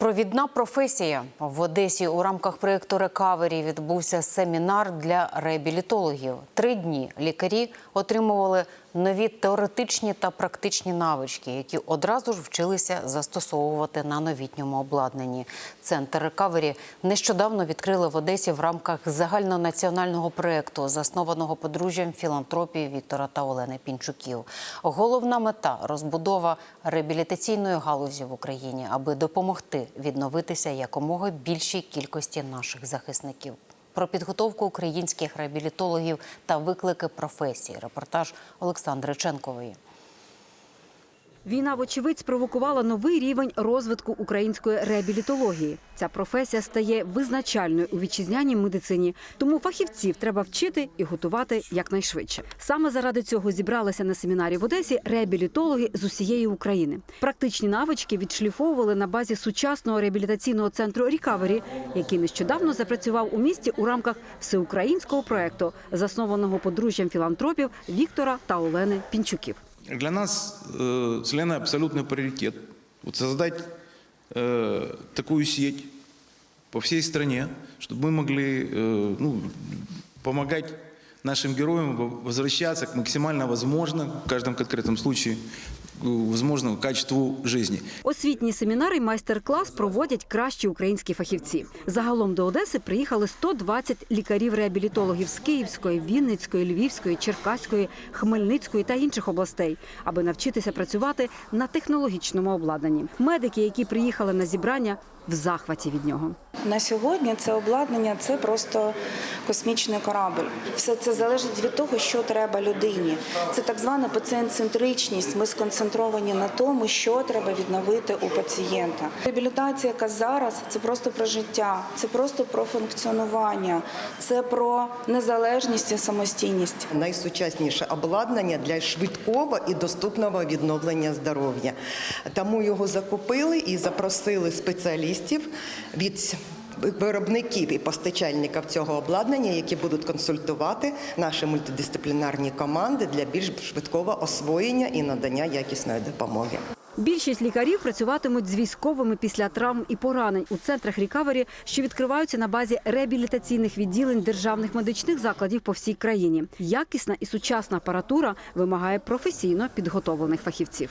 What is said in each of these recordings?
Провідна професія в Одесі у рамках проєкту Рекавері відбувся семінар для реабілітологів. Три дні лікарі отримували нові теоретичні та практичні навички, які одразу ж вчилися застосовувати на новітньому обладнанні. Центр Рекавері нещодавно відкрили в Одесі в рамках загальнонаціонального проєкту, заснованого подружжям філантропії Віктора та Олени Пінчуків. Головна мета розбудова реабілітаційної галузі в Україні, аби допомогти відновитися якомога більшій кількості наших захисників. Про підготовку українських реабілітологів та виклики професії. Репортаж Олександри Ченкової. Війна, вочевидь, спровокувала новий рівень розвитку української реабілітології. Ця професія стає визначальною у вітчизняній медицині, тому фахівців треба вчити і готувати якнайшвидше. Саме заради цього зібралися на семінарі в Одесі реабілітологи з усієї України. Практичні навички відшліфовували на базі сучасного реабілітаційного центру Рікавері, який нещодавно запрацював у місті у рамках всеукраїнського проекту, заснованого подружжям філантропів Віктора та Олени Пінчуків Для нас э, с Леной абсолютный приоритет вот создать э, такую сеть по всей стране, чтобы мы могли э, ну, помогать нашим героям во- возвращаться к максимально возможно, в каждом конкретном случае, к возможному качеству жизни. Освітні семінари і майстер-клас проводять кращі українські фахівці. Загалом до Одеси приїхали 120 лікарів-реабілітологів з Київської, Вінницької, Львівської, Черкаської, Хмельницької та інших областей, аби навчитися працювати на технологічному обладнанні. Медики, які приїхали на зібрання, в захваті від нього. На сьогодні це обладнання це просто космічний корабль. Все це залежить від того, що треба людині. Це так звана пацієнт-центричність. Ми сконцентровані на тому, що треба відновити у пацієнта. Реабілітація, яка зараз, це просто про життя, це просто про функціонування, це про незалежність і самостійність. найсучасніше обладнання для швидкого і доступного відновлення здоров'я. Тому його закупили і запросили спеціалістів від виробників і постачальників цього обладнання, які будуть консультувати наші мультидисциплінарні команди для більш швидкого освоєння і надання якісної допомоги. Більшість лікарів працюватимуть з військовими після травм і поранень у центрах рікавері, що відкриваються на базі реабілітаційних відділень державних медичних закладів по всій країні. Якісна і сучасна апаратура вимагає професійно підготовлених фахівців.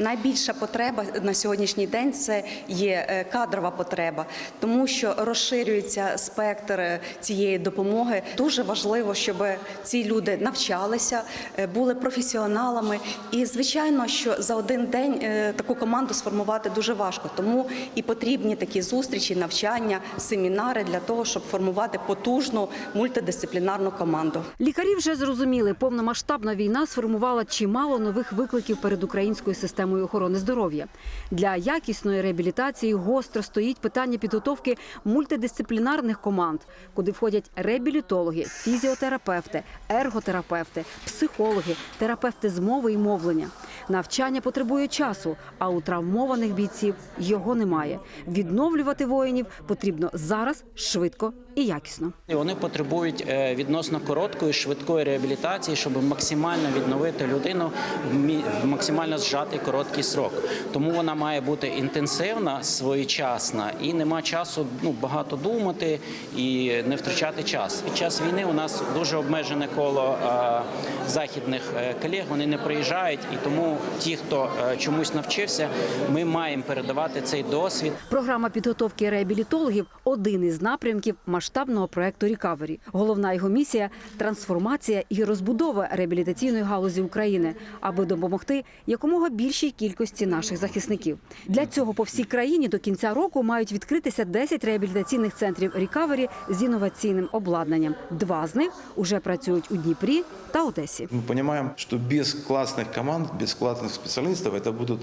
Найбільша потреба на сьогоднішній день це є е, кадрова потреба, тому що розширюється спектр е, цієї допомоги. Дуже важливо, щоб ці люди навчалися, е, були професіоналами. І звичайно, що за один день таку команду сформувати дуже важко. Тому і потрібні такі зустрічі, навчання, семінари для того, щоб формувати потужну мультидисциплінарну команду. Лікарі вже зрозуміли, повномасштабна війна сформувала чимало нових викликів перед українською системою охорони здоров'я. Для якісної реабілітації гостро стоїть питання підготовки мультидисциплінарних команд, куди входять реабілітологи, фізіотерапевти, ерготерапевти, психологи, терапевти з мови і мовлення. Навчання потребує часу, а у травмованих бійців його немає. Відновлювати воїнів потрібно зараз, швидко і якісно. І Вони потребують е, відносно короткої, швидкої реабілітації, щоб максимально відновити людину в максимально зжатий короткий срок. Тому вона має бути інтенсивна, своєчасна і нема часу ну, багато думати і не втрачати час. Під час війни у нас дуже обмежене коло е, західних е, колег. Вони не приїжджають, і тому ті, хто чомусь навчився, ми маємо передавати цей досвід. Програма підготовки реабілітологів один із напрямків масштабного проекту Рікавері. Головна його місія трансформація і розбудова реабілітаційної галузі України, аби допомогти якомога більшій кількості наших захисників. Для цього по всій країні до кінця року мають відкритися 10 реабілітаційних центрів Рікавері з інноваційним обладнанням. Два з них уже працюють у Дніпрі та Одесі. Мы понимаем, что без классных команд, без классных специалистов это будут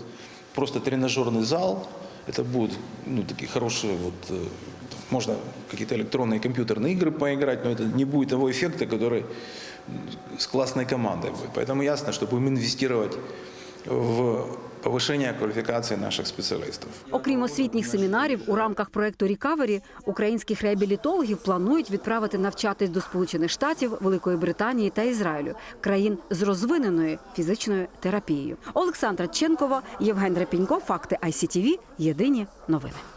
просто тренажерный зал, это будут ну, такие хорошие вот, э, можно какие-то электронные компьютерные игры поиграть, но это не будет того эффекта, который с классной командой будет. Поэтому ясно, что будем инвестировать в повышение квалификации наших специалистов. Окрім освітніх семінарів, у рамках проекту Рікавері українських реабілітологів планують відправити навчатись до Сполучених Штатів, Великої Британії та Ізраїлю, країн з розвиненою фізичною терапією. Олександра Ченкова, Євген Репінько, факти ICTV, Єдині новини.